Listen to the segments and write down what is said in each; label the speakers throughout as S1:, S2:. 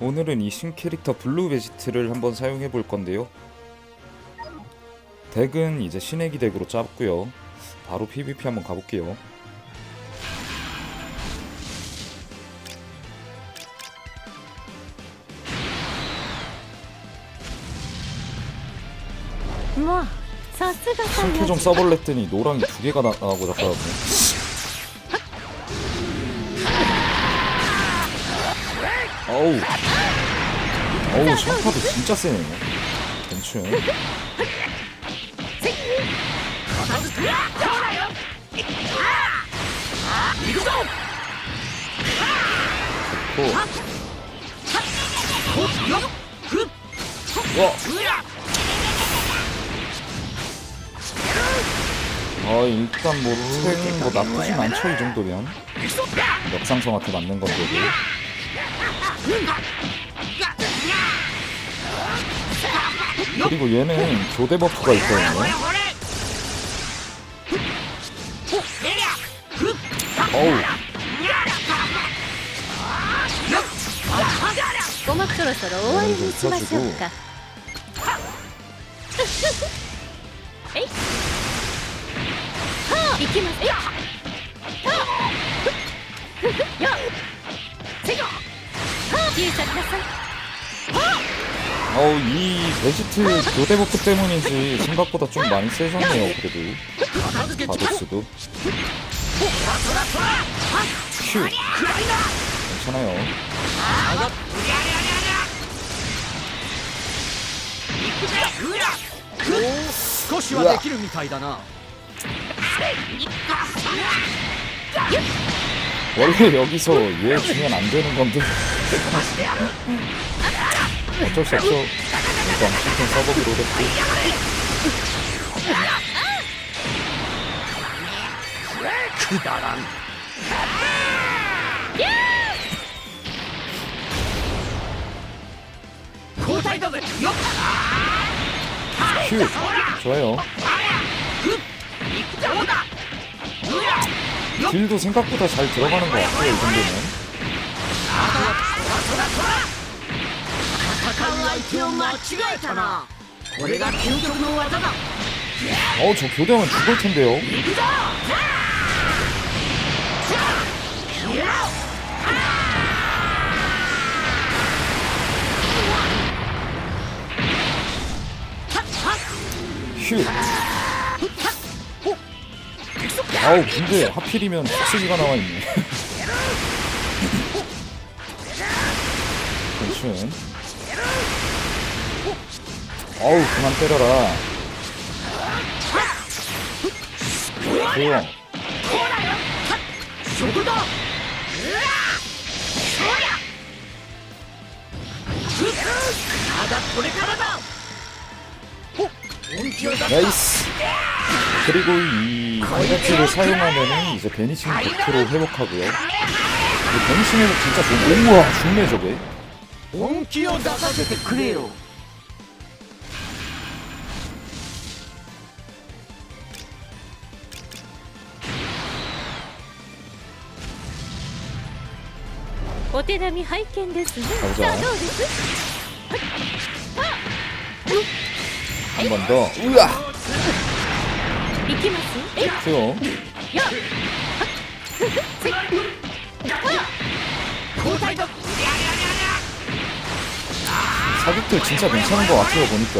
S1: 오늘은 이 신캐릭터 블루 베지트를 한번 사용해 볼 건데요. 덱은 이제 신의기 덱으로 짰고요. 바로 PVP 한번 가볼게요.
S2: 뭐,
S1: 사스가 좀 써볼랬더니 노랑이 두 개가 나, 나고 잠깐 어우. 어우, 샤파도 진짜 세네. 괜찮. 좋고. 와. 어 일단 뭐 탱은 뭐 나쁘진 않죠 이 정도면 역상성한테 맞는 건데도 그리고 얘는 교대 버프가 있거든요. 어우.
S2: 꼬막토로서로 오아이를 묻지 마시오 에이! 이키마세!
S1: 어우 이 베지트 교대 버프 때문인지 생각보다 좀 많이 세졌네요 그래도 바도스도 휴 괜찮아요
S3: 少しはできるみたいだな
S1: 원래 여기서 얘 주면 안 되는 건데 어쩔 수 없죠. 이건 실컷 서버기로 됐고. 그다란. 좋아요 딜도 생각보다 잘 들어가는 것 같고요 이 정도면
S3: 相手を間違えたなこれが究極の技だ
S1: 어저 교대하면 죽을 텐데요
S3: 行くぞ
S1: 휴 아우 근데 하필이면 특수기가 나와있네 괜찮 어우 그만 때려라 조용
S3: そこだまだこれからだ本気を出す
S1: 나이스 그리고 이 컨텐츠를 사용하면은 이제 베니싱 100% 회복하고요 근데 베니싱 회복 진짜 좋은 우와 죽네 저게
S3: 本気を出させてくれよ
S2: お手並み拝見ですね
S1: 가보자
S2: さあどうです
S1: 한 번 더 우와
S2: 行きますえいよ
S1: 좋요
S2: っせい
S3: 交代だ
S1: 사격들 진짜 괜찮은 것 같아요 보니까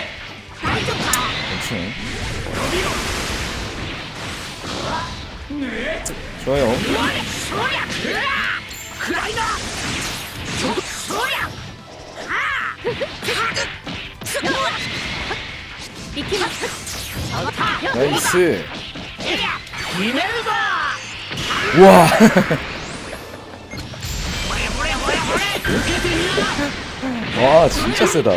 S1: 그렇지 좋아요. 나이스. 와. 와 진짜 세다.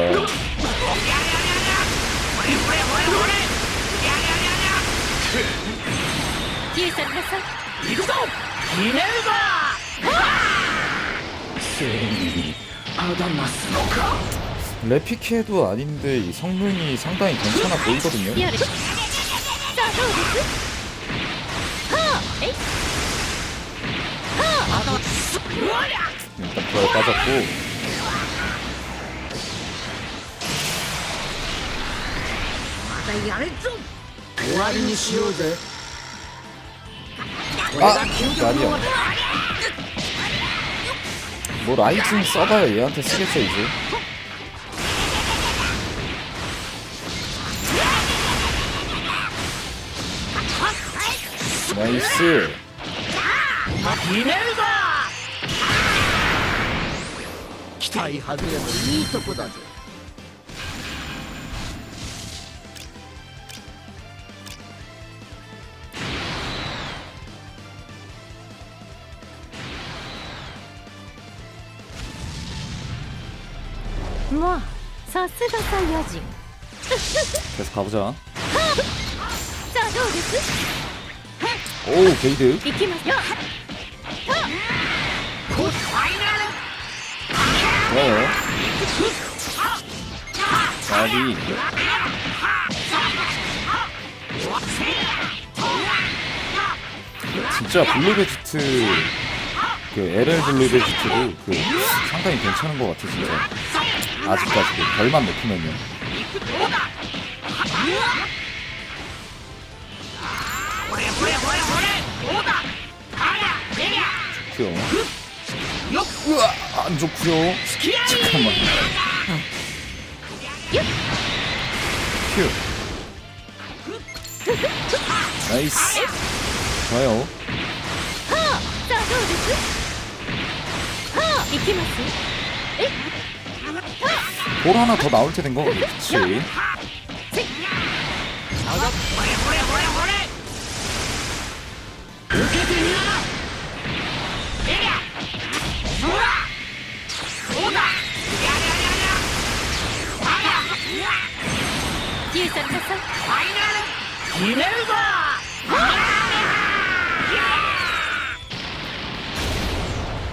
S1: 레피케도 아닌데 이 성능이 상당히 괜찮아 보이거든요. 일단 부활 빠졌고.
S3: 나 야래좀終わりにしようぜ
S1: 아 아니야. 뭐 라이징 써봐야 얘한테 쓰겠죠 이제. 나이스.
S3: ミネルバ期待外れもいいとこだぜ
S2: さすがサイヤ人
S1: 계속 가보자.
S2: さあどうです
S1: 오 게이드.
S2: 行きますよ
S1: 좋아요. 나비. 진짜 블루베지트 그 LL 블루베지트도 그 상당히 괜찮은 것 같아 진짜. 아직까지 그 별만 높으면요. 좋고요. 으아 안 좋고요. 잠깐만. 휴. 나이스. 좋아요.
S2: はあさあどうですはあ行きますえ
S1: 볼 하나 더 나올 때된 거 그치?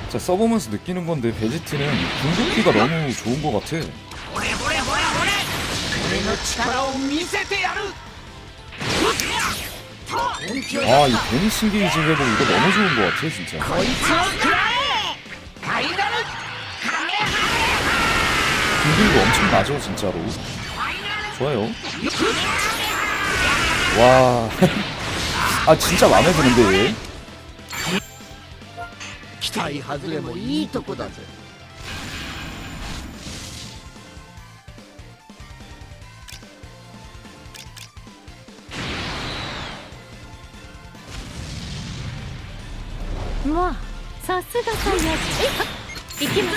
S1: 자 써보면서 느끼는 건데 베지트는 궁극기가 너무 좋은 것 같아
S3: 俺の力を見せてやる
S1: 아 이 베니싱 게이지 회복 이거 너무 좋은 것 같아 진짜.
S3: こいつを食らえファイナル
S1: 궁극이가 엄청 나죠 진짜로. 좋아요. 와. 아 진짜 마음에 드는데 얘.
S3: 期待外れもいいとこだぜ
S2: さすがサイヤ人え行きます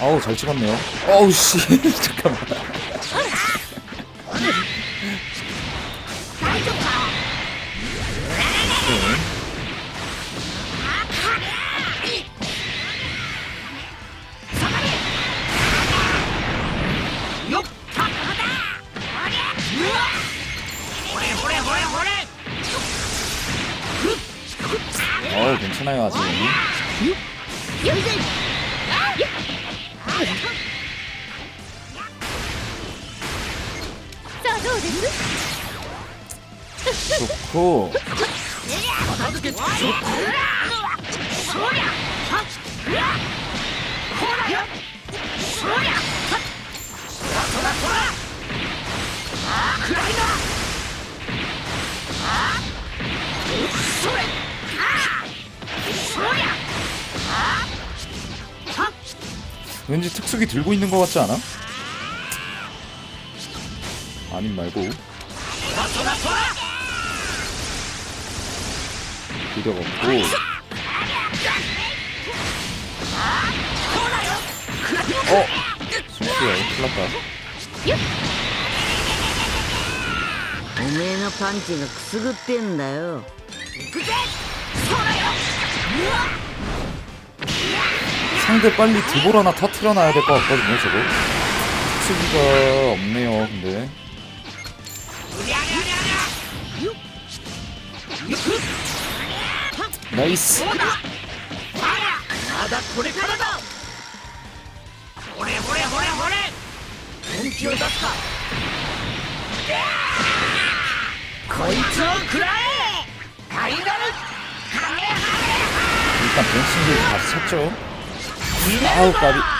S1: 아우 잘 찍었네요. 어우 씨 잠깐만. 어우 괜 왠지 특수기 들고 있는 것 같지 않아? 아님 말고 기력 없고 어? 실수야 큰일 났다
S3: おめえのパンチがくすぐってんだよ
S1: 상대 빨리 두볼 하나 터 틀어놔야 될 것 같거든요 저거 특기가 없네요 근데. 나이스. 일단 벤싱을 다 쳤죠. 아우 까비.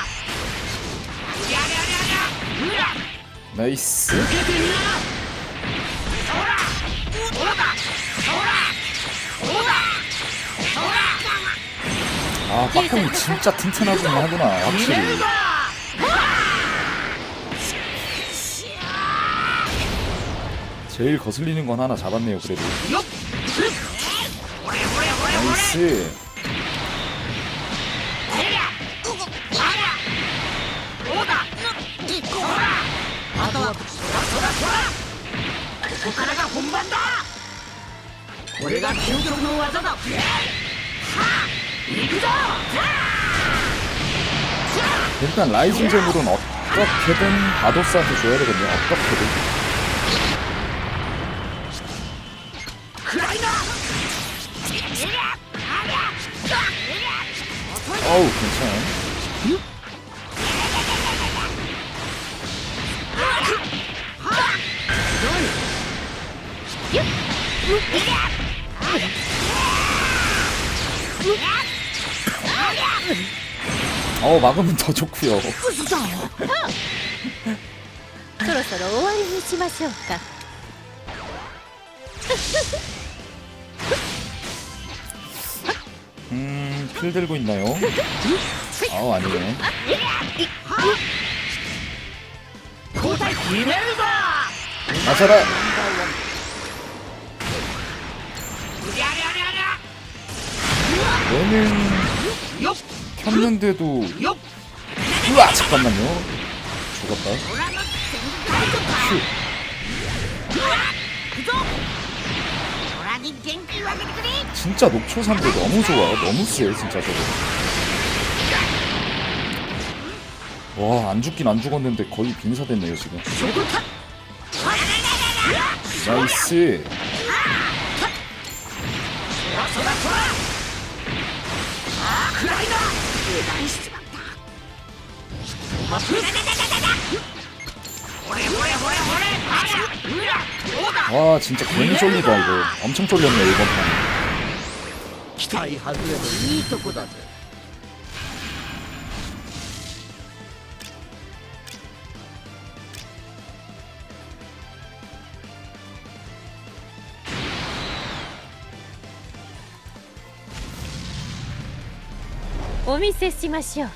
S1: 나이스. 아 빡형이 진짜 튼튼하긴 하구나 확실히. 제일 거슬리는 건 하나 잡았네요 그래도. 나이스.
S3: ここからが本番だこれが究極の技だはあ行くぞ
S1: 일단 라이징 제물은 어떻게든 바도스한테 줘야 되거든요 어떻게든
S3: 暗いな
S1: 어우 괜찮아 어 막으면 더 좋고요
S2: そろそろ終わりにしましょうか
S1: 음필 들고 있나요? 아우 아니네
S3: 交代決めるぞ
S1: 맞아라
S3: やりゃりゃり
S1: 얘는
S3: ゃ
S1: 샀는데도 으아 잠깐만요 죽었다 휴 진짜 녹초 산도 너무 좋아 너무 쎄 진짜 저거 와 안 죽긴 안 죽었는데 거의 빙사됐네요 지금 나이스
S3: そらそらそらああ暗いな油断しちまったおまふほれほれほれほれあらうらどうだ
S1: 와 진짜 괜히 쫄리다 이거 엄청 쫄렸네 이번 판
S3: 期待外れのいいとこだぜ
S2: お見せしましょう。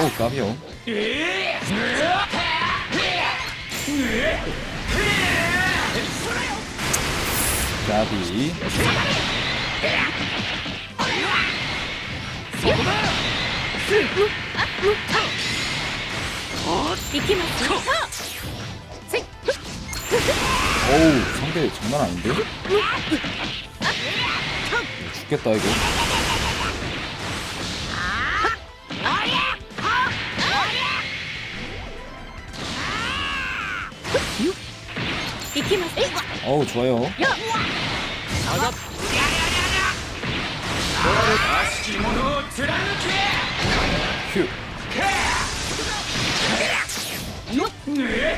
S1: おおガオン？ガビ？
S2: 行きます
S1: 어우 상대 장난 아닌데? 어, 죽겠다 이거. 어우 좋아요.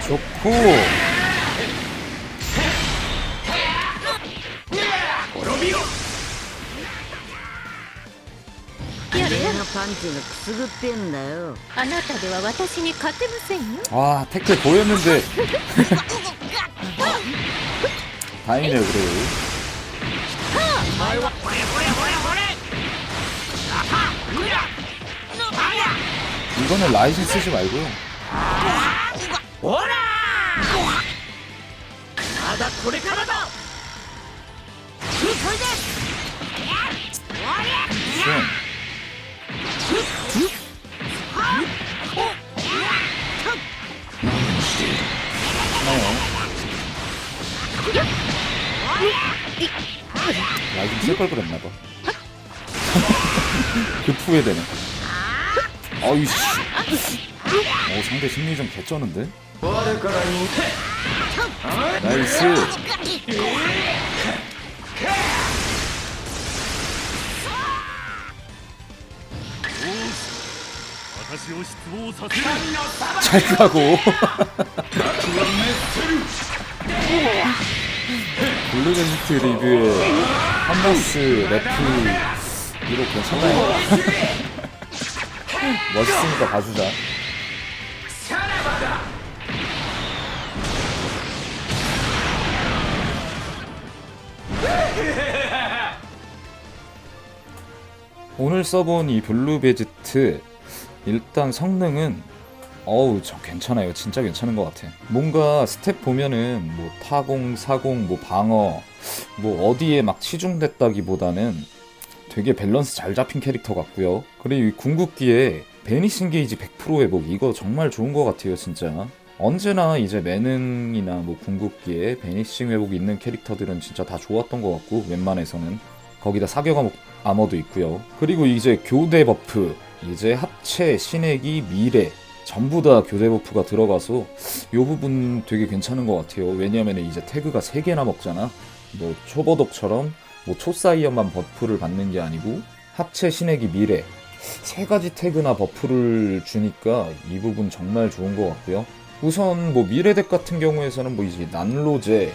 S1: 좋고.
S3: おめえのパンチがくすぐってんだよ
S2: あなたでは私に勝てませんよ
S1: 아 태클 보였는데 다행이네요 그래도
S3: お前はほれほれほれほれあはうらあや
S1: 이거는 라이징 쓰지 말고요
S3: ほらまだこれからだそれで
S1: 쉔 이럴 걸 그랬나 봐. 급후회되네. 아유 씨. 어 상대 심리 좀 개쩌는데. 나이스. 잘 가고. 블루베스트 리뷰에 한버스 래프 이렇게 참아요? 멋있으니까 봐주자. 오늘 써본 이 블루베지트 일단 성능은 어우 저 괜찮아요. 진짜 괜찮은 것 같아. 뭔가 스텝 보면은 뭐 타공 사공 뭐 방어 뭐 어디에 막 치중됐다기보다는 되게 밸런스 잘 잡힌 캐릭터 같고요. 그리고 이 궁극기에 베니싱 게이지 100% 회복. 이거 정말 좋은 것 같아요 진짜. 언제나 이제 매능이나 뭐 궁극기에 베니싱 회복이 있는 캐릭터들은 진짜 다 좋았던 것 같고 웬만해서는. 거기다 사격 아머도 있고요. 그리고 이제 교대 버프, 이제 합체, 신액이, 미래 전부 다 교대 버프가 들어가서 이 부분 되게 괜찮은 것 같아요. 왜냐하면 이제 태그가 3개나 먹잖아. 뭐 초보독처럼 뭐 초사이어만 버프를 받는 게 아니고 합체, 신액이, 미래 세 가지 태그나 버프를 주니까 이 부분 정말 좋은 것 같고요. 우선 뭐 미래덱 같은 경우에서는 뭐 이제 난로제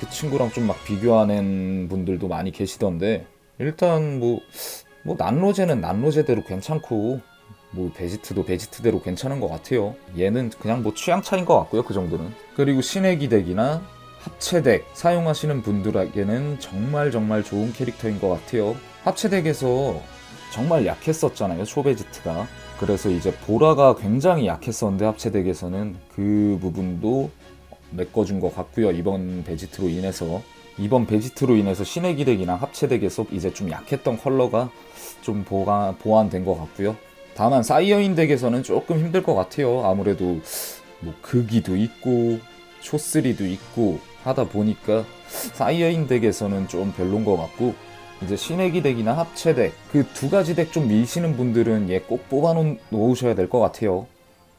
S1: 그 친구랑 좀 막 비교하는 분들도 많이 계시던데 일단 뭐뭐 난로제는 난로제대로 괜찮고 뭐 베지트도 베지트대로 괜찮은 것 같아요. 얘는 그냥 뭐 취향 차인 것 같고요. 그 정도는. 그리고 신의기 덱이나 합체덱 사용하시는 분들에게는 정말 정말 좋은 캐릭터인 것 같아요. 합체덱에서 정말 약했었잖아요. 초베지트가. 그래서 이제 보라가 굉장히 약했었는데 합체덱에서는 그 부분도 메꿔준 것 같고요. 이번 베지트로 인해서 이번 베지트로 인해서 신의 기덱이랑 합체덱에서 이제 좀 약했던 컬러가 좀 보관, 보완된 것 같고요. 다만 사이어인 덱에서는 조금 힘들 것 같아요. 아무래도 뭐 극이도 있고 쇼스리도 있고 하다 보니까 사이어인 덱에서는 좀 별론 것 같고 이제 신의기 덱이나 합체 덱 그 두 가지 덱좀 미시는 분들은 얘 꼭 뽑아 놓- 놓으셔야 될 것 같아요.